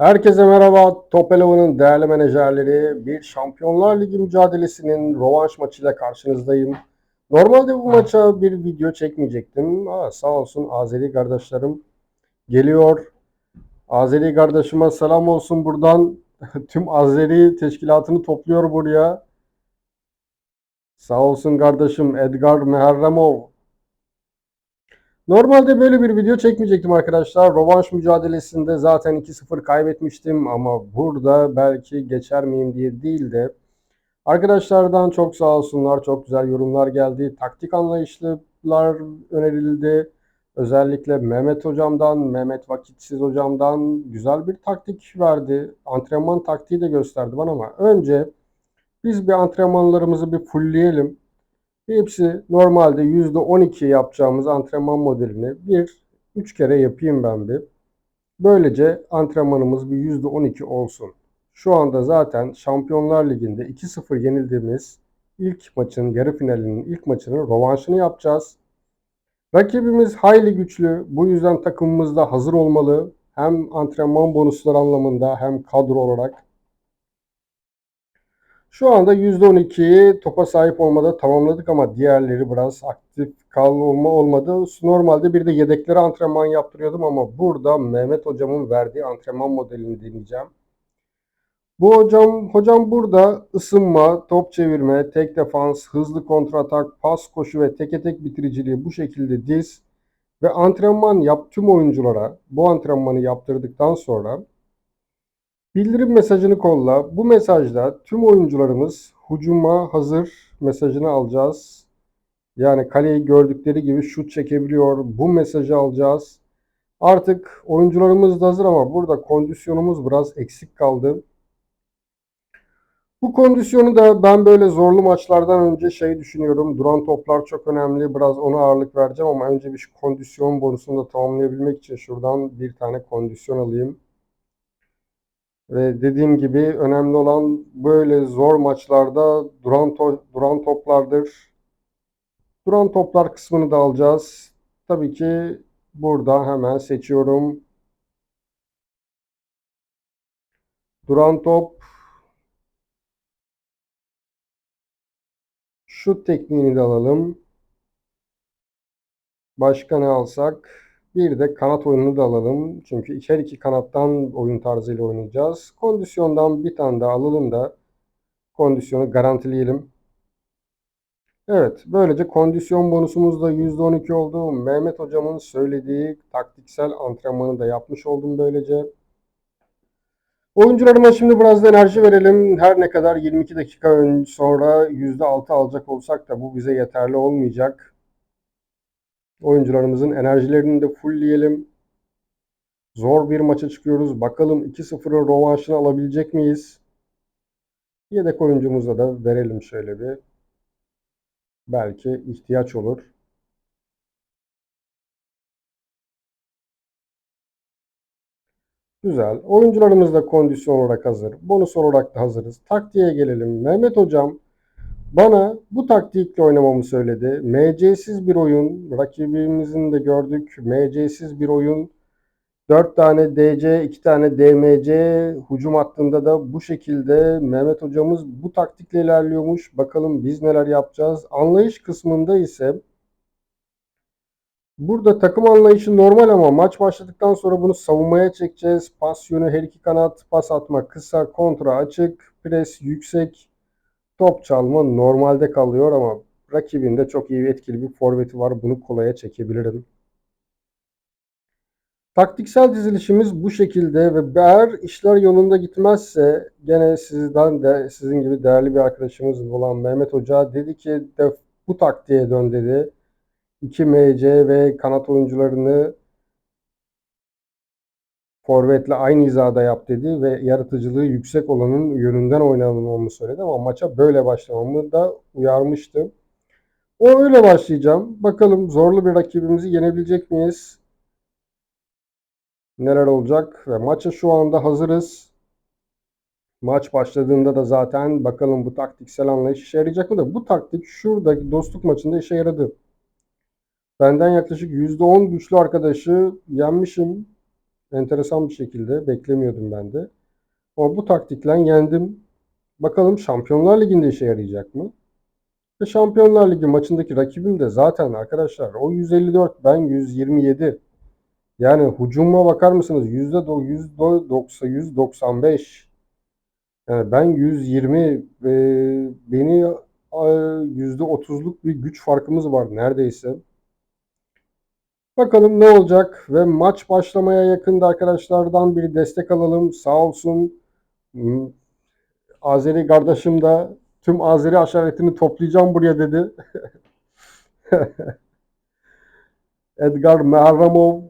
Herkese merhaba. Top Eleven'ın değerli menajerleri. Bir Şampiyonlar Ligi mücadelesinin rövanş maçıyla karşınızdayım. Normalde bu maça bir video çekmeyecektim. Aa, sağ olsun Azeri kardeşlerim geliyor. Azeri kardeşime selam olsun buradan. Tüm Azeri teşkilatını topluyor buraya. Sağ olsun kardeşim Edgar Meherremov. Normalde böyle bir video çekmeyecektim arkadaşlar. Rövanş mücadelesinde zaten 2-0 kaybetmiştim ama burada belki geçer miyim diye değil de arkadaşlardan çok sağ olsunlar. Çok güzel yorumlar geldi. Taktik anlayışlılar önerildi. Özellikle Mehmet hocamdan, Mehmet Vakitsiz hocamdan güzel bir taktik verdi. Antrenman taktiği de gösterdi bana ama önce biz bir antrenmanlarımızı bir fullleyelim. Hepsi normalde %12 yapacağımız antrenman modelini bir üç kere yapayım ben bir. Böylece antrenmanımız bir %12 olsun. Şu anda zaten Şampiyonlar Ligi'nde 2-0 yenildiğimiz ilk maçın, yarı finalinin ilk maçının rövanşını yapacağız. Rakibimiz hayli güçlü. Bu yüzden takımımız da hazır olmalı. Hem antrenman bonusları anlamında hem kadro olarak. Şu anda %12'yi topa sahip olmada tamamladık ama diğerleri biraz aktif kal olma olmadı. Normalde bir de yedekleri antrenman yaptırıyordum ama burada Mehmet hocamın verdiği antrenman modelini deneyeceğim. Bu hocam hocam burada ısınma, top çevirme, tek defans, hızlı kontratak, pas koşu ve teke tek bitiriciliği bu şekilde diz ve antrenman yap tüm oyunculara bu antrenmanı yaptırdıktan sonra Bildirim mesajını kolla. Bu mesajda tüm oyuncularımız hücuma hazır mesajını alacağız. Yani kaleyi gördükleri gibi şut çekebiliyor. Bu mesajı alacağız. Artık oyuncularımız da hazır ama burada kondisyonumuz biraz eksik kaldı. Bu kondisyonu da ben böyle zorlu maçlardan önce şey düşünüyorum. Duran toplar çok önemli. Biraz ona ağırlık vereceğim ama önce bir kondisyon bonusunu da tamamlayabilmek için şuradan bir tane kondisyon alayım. Ve dediğim gibi önemli olan böyle zor maçlarda duran, to duran toplardır. Duran toplar kısmını da alacağız. Tabii ki burada hemen seçiyorum. Duran top. Şut tekniğini de alalım. Başka ne alsak? Bir de kanat oyununu da alalım. Çünkü her iki kanattan oyun tarzıyla oynayacağız. Kondisyondan bir tane daha alalım da kondisyonu garantileyelim. Evet, böylece kondisyon bonusumuz da %12 oldu. Mehmet hocamın söylediği taktiksel antrenmanı da yapmış oldum böylece. Oyuncularıma şimdi biraz da enerji verelim. Her ne kadar 22 dakika sonra %6 alacak olsak da bu bize yeterli olmayacak. Oyuncularımızın enerjilerini de fullleyelim. Zor bir maça çıkıyoruz. Bakalım 2-0'ın rövanşını alabilecek miyiz? Yedek oyuncumuza da verelim şöyle bir. Belki ihtiyaç olur. Güzel. Oyuncularımız da kondisyon olarak hazır. Bonus olarak da hazırız. Taktiğe gelelim. Mehmet Hocam bana bu taktikle oynamamı söyledi. MC'siz bir oyun. Rakibimizin de gördük. MC'siz bir oyun. 4 tane DC, 2 tane DMC hücum hattında da bu şekilde Mehmet hocamız bu taktikle ilerliyormuş. Bakalım biz neler yapacağız. Anlayış kısmında ise burada takım anlayışı normal ama maç başladıktan sonra bunu savunmaya çekeceğiz. Pas yönü her iki kanat, pas atma kısa, kontra açık, pres yüksek, Top çalma normalde kalıyor ama rakibinde çok iyi etkili bir forveti var. Bunu kolaya çekebilirim. Taktiksel dizilişimiz bu şekilde ve eğer işler yolunda gitmezse gene sizden de sizin gibi değerli bir arkadaşımız olan Mehmet Hoca dedi ki de bu taktiğe dön dedi. 2 MC ve kanat oyuncularını forvetle aynı hizada yap dedi ve yaratıcılığı yüksek olanın yönünden oynamamı söyledi ama maça böyle başlamamı da uyarmıştı. O öyle başlayacağım. Bakalım zorlu bir rakibimizi yenebilecek miyiz? Neler olacak? Ve maça şu anda hazırız. Maç başladığında da zaten bakalım bu taktiksel anlayış işe yarayacak mı da bu taktik şuradaki dostluk maçında işe yaradı. Benden yaklaşık %10 güçlü arkadaşı yenmişim. Enteresan bir şekilde beklemiyordum ben de. Ama bu taktikle yendim. Bakalım Şampiyonlar Ligi'nde işe yarayacak mı? Ve Şampiyonlar Ligi maçındaki rakibim de zaten arkadaşlar o 154 ben 127. Yani hücuma bakar mısınız? %90 195. Yani ben 120 ve beni %30'luk bir güç farkımız var neredeyse. Bakalım ne olacak ve maç başlamaya yakında arkadaşlardan bir destek alalım. Sağ olsun hmm, Azeri kardeşim de tüm Azeri aşiretini toplayacağım buraya dedi. Edgar Mehramov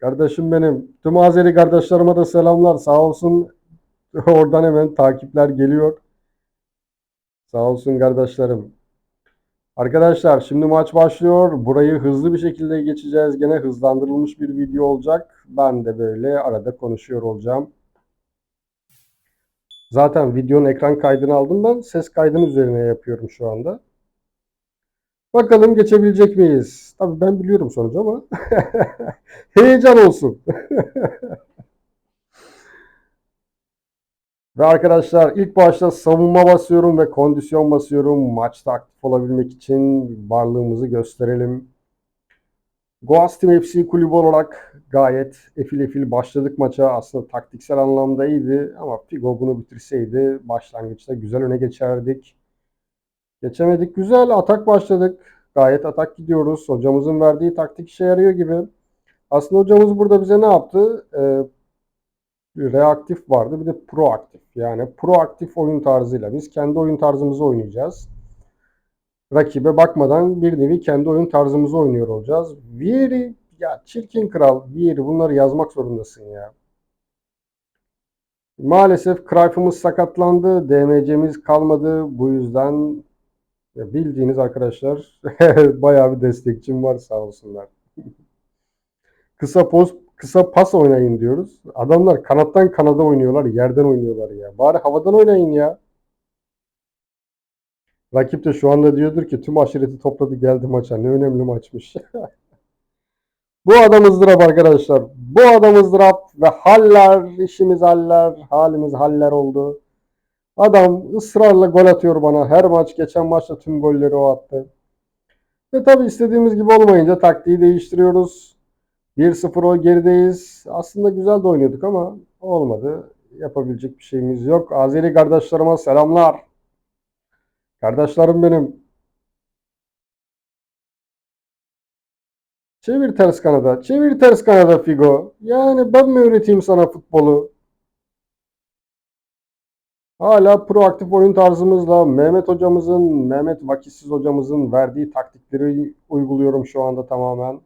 kardeşim benim. Tüm Azeri kardeşlerime de selamlar. Sağ olsun oradan hemen takipler geliyor. Sağ olsun kardeşlerim. Arkadaşlar şimdi maç başlıyor. Burayı hızlı bir şekilde geçeceğiz. Gene hızlandırılmış bir video olacak. Ben de böyle arada konuşuyor olacağım. Zaten videonun ekran kaydını aldım ben. Ses kaydının üzerine yapıyorum şu anda. Bakalım geçebilecek miyiz? Tabii ben biliyorum sonucu ama heyecan olsun. Ve arkadaşlar ilk başta savunma basıyorum ve kondisyon basıyorum. Maçta aktif olabilmek için varlığımızı gösterelim. Goas Team FC kulübü olarak gayet efil efil başladık maça. Aslında taktiksel anlamda iyiydi ama Figo bunu bitirseydi başlangıçta güzel öne geçerdik. Geçemedik. Güzel atak başladık. Gayet atak gidiyoruz. Hocamızın verdiği taktik işe yarıyor gibi. Aslında hocamız burada bize ne yaptı? Ee, reaktif vardı bir de proaktif. Yani proaktif oyun tarzıyla biz kendi oyun tarzımızı oynayacağız. Rakibe bakmadan bir nevi kendi oyun tarzımızı oynuyor olacağız. Vieri ya çirkin kral Vieri bunları yazmak zorundasın ya. Maalesef Cruyff'ımız sakatlandı. DMC'miz kalmadı. Bu yüzden bildiğiniz arkadaşlar bayağı bir destekçim var sağ olsunlar. Kısa post kısa pas oynayın diyoruz. Adamlar kanattan kanada oynuyorlar, yerden oynuyorlar ya. Bari havadan oynayın ya. Rakip de şu anda diyordur ki tüm aşireti topladı geldi maça. Ne önemli maçmış. Bu adam ızdırap arkadaşlar. Bu adam ızdırap ve haller, işimiz haller, halimiz haller oldu. Adam ısrarla gol atıyor bana. Her maç, geçen maçta tüm golleri o attı. Ve tabi istediğimiz gibi olmayınca taktiği değiştiriyoruz. 1-0 o gerideyiz. Aslında güzel de oynuyorduk ama olmadı. Yapabilecek bir şeyimiz yok. Azeri kardeşlerime selamlar. Kardeşlerim benim. Çevir ters kanada. Çevir ters kanada Figo. Yani ben mi öğreteyim sana futbolu? Hala proaktif oyun tarzımızla Mehmet hocamızın, Mehmet Vakitsiz hocamızın verdiği taktikleri uyguluyorum şu anda tamamen.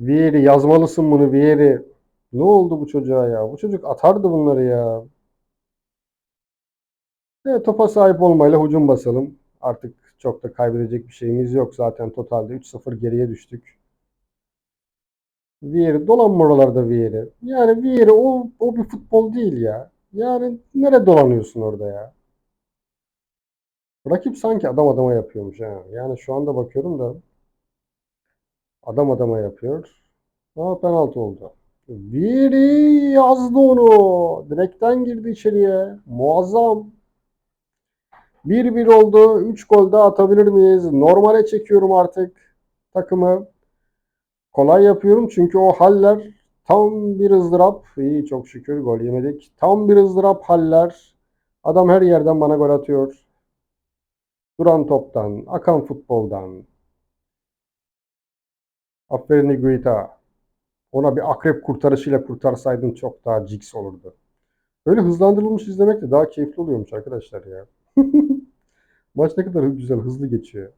Vieri yazmalısın bunu Vieri. Ne oldu bu çocuğa ya? Bu çocuk atardı bunları ya. Evet, topa sahip olmayla hücum basalım. Artık çok da kaybedecek bir şeyimiz yok. Zaten totalde 3-0 geriye düştük. Vieri dolanma oralarda Vieri. Yani Vieri o, o bir futbol değil ya. Yani nereye dolanıyorsun orada ya? Rakip sanki adam adama yapıyormuş ha. Yani şu anda bakıyorum da adam adama yapıyor. Ama penaltı oldu. Biri yazdı onu. Direkten girdi içeriye. Muazzam. 1-1 oldu. 3 gol daha atabilir miyiz? Normale çekiyorum artık takımı. Kolay yapıyorum çünkü o haller tam bir ızdırap. İyi çok şükür gol yemedik. Tam bir ızdırap haller. Adam her yerden bana gol atıyor. Duran toptan, akan futboldan. Aferin Iguita. Ona bir akrep kurtarışıyla kurtarsaydın çok daha ciks olurdu. Böyle hızlandırılmış izlemek de daha keyifli oluyormuş arkadaşlar ya. Maç ne kadar güzel, hızlı geçiyor.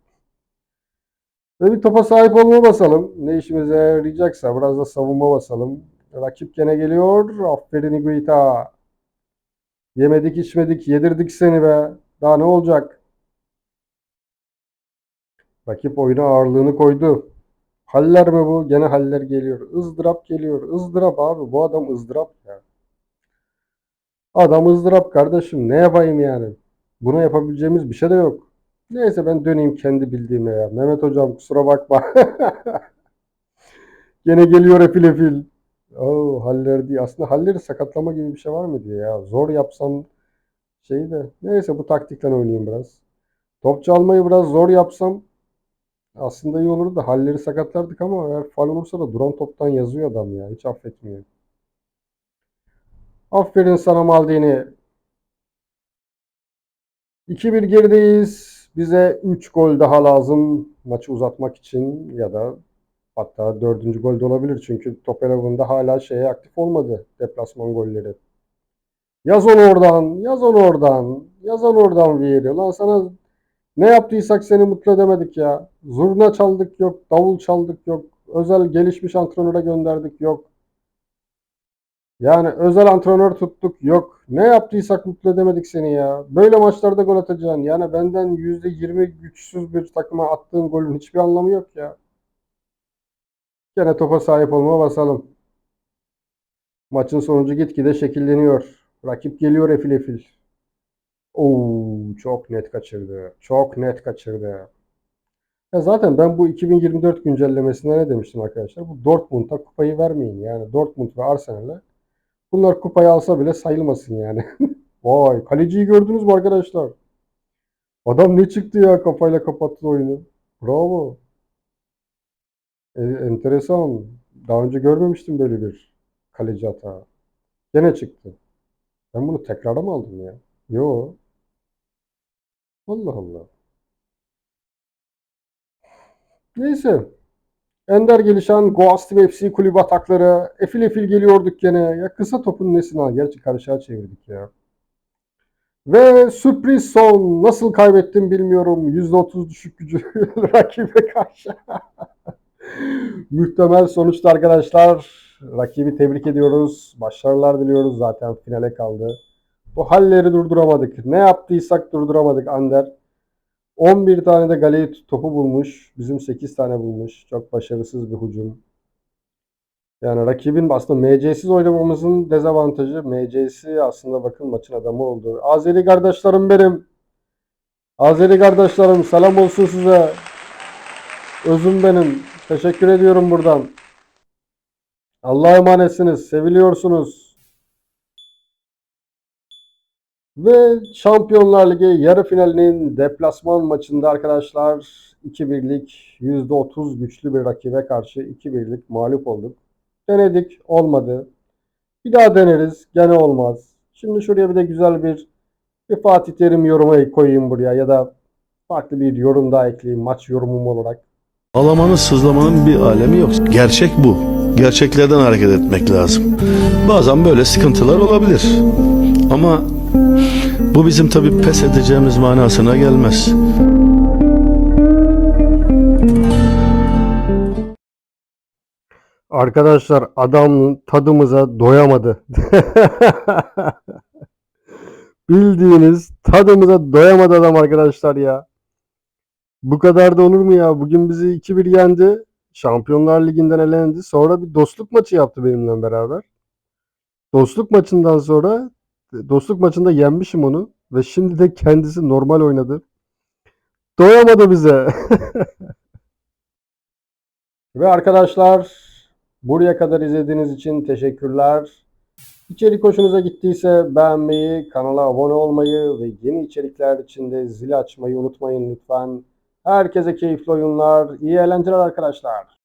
Ve bir topa sahip olma basalım. Ne işimize yarayacaksa biraz da savunma basalım. Rakip gene geliyor. Aferin Iguita. Yemedik içmedik yedirdik seni be. Daha ne olacak? Rakip oyuna ağırlığını koydu. Haller mi bu? Gene haller geliyor. ızdırap geliyor. ızdırap abi. Bu adam ızdırap ya. Adam ızdırap kardeşim. Ne yapayım yani? Buna yapabileceğimiz bir şey de yok. Neyse ben döneyim kendi bildiğime ya. Mehmet hocam kusura bakma. Gene geliyor efil efil. Oo, Halleri değil. Aslında Halleri sakatlama gibi bir şey var mı diye ya. Zor yapsam şeyi de. Neyse bu taktikten oynayayım biraz. Top çalmayı biraz zor yapsam aslında iyi olurdu da Halleri sakatlardık ama eğer faul olursa da duran toptan yazıyor adam ya. Hiç affetmiyor. Aferin sana Maldini. 2-1 gerideyiz. Bize 3 gol daha lazım maçı uzatmak için ya da hatta dördüncü gol de olabilir. Çünkü Topelov'un hala şeye aktif olmadı deplasman golleri. Yaz onu oradan, yaz onu oradan, yaz onu oradan Vieri. Lan sana ne yaptıysak seni mutlu edemedik ya. Zurna çaldık yok, davul çaldık yok, özel gelişmiş antrenöre gönderdik yok. Yani özel antrenör tuttuk yok. Ne yaptıysak mutlu edemedik seni ya. Böyle maçlarda gol atacaksın. Yani benden %20 güçsüz bir takıma attığın golün hiçbir anlamı yok ya. Gene topa sahip olmaya basalım. Maçın sonucu gitgide şekilleniyor. Rakip geliyor efil efil. Oo, çok net kaçırdı. Çok net kaçırdı. Ya zaten ben bu 2024 güncellemesinde ne demiştim arkadaşlar? Bu Dortmund'a kupayı vermeyin. Yani Dortmund ve Arsenal'e bunlar kupayı alsa bile sayılmasın yani. Vay kaleciyi gördünüz mü arkadaşlar? Adam ne çıktı ya kafayla kapattı oyunu. Bravo. E, enteresan. Daha önce görmemiştim böyle bir kaleci hata. Gene çıktı. Ben bunu tekrara mı aldım ya? Yo. Allah Allah. Neyse. Ender gelişen Ghost ve FC kulübü atakları. Efil efil geliyorduk gene. Ya kısa topun nesini al? Gerçi karşıya çevirdik ya. Ve sürpriz son. Nasıl kaybettim bilmiyorum. %30 düşük gücü rakibe karşı. Muhtemel sonuçta arkadaşlar. Rakibi tebrik ediyoruz. Başarılar diliyoruz. Zaten finale kaldı. Bu halleri durduramadık. Ne yaptıysak durduramadık Ander. 11 tane de gale topu bulmuş. Bizim 8 tane bulmuş. Çok başarısız bir hücum. Yani rakibin aslında MC'siz oynamamızın dezavantajı. MC'si aslında bakın maçın adamı oldu. Azeri kardeşlerim benim. Azeri kardeşlerim selam olsun size. Özüm benim. Teşekkür ediyorum buradan. Allah'a emanetsiniz. Seviliyorsunuz. Ve Şampiyonlar Ligi yarı finalinin deplasman maçında arkadaşlar 2-1'lik %30 güçlü bir rakibe karşı 2-1'lik mağlup olduk. Denedik olmadı. Bir daha deneriz gene olmaz. Şimdi şuraya bir de güzel bir bir Fatih Terim yorumu koyayım buraya ya da farklı bir yorum daha ekleyeyim maç yorumum olarak. Ağlamanın, sızlamanın bir alemi yok. Gerçek bu. Gerçeklerden hareket etmek lazım. Bazen böyle sıkıntılar olabilir. Ama bu bizim tabii pes edeceğimiz manasına gelmez. Arkadaşlar adam tadımıza doyamadı. Bildiğiniz tadımıza doyamadı adam arkadaşlar ya. Bu kadar da olur mu ya? Bugün bizi 2-1 yendi. Şampiyonlar Ligi'nden elendi. Sonra bir dostluk maçı yaptı benimle beraber. Dostluk maçından sonra dostluk maçında yenmişim onu ve şimdi de kendisi normal oynadı. Doyamadı bize. Ve arkadaşlar buraya kadar izlediğiniz için teşekkürler. İçerik hoşunuza gittiyse beğenmeyi, kanala abone olmayı ve yeni içerikler için de zili açmayı unutmayın lütfen. Herkese keyifli oyunlar, iyi eğlenceler arkadaşlar.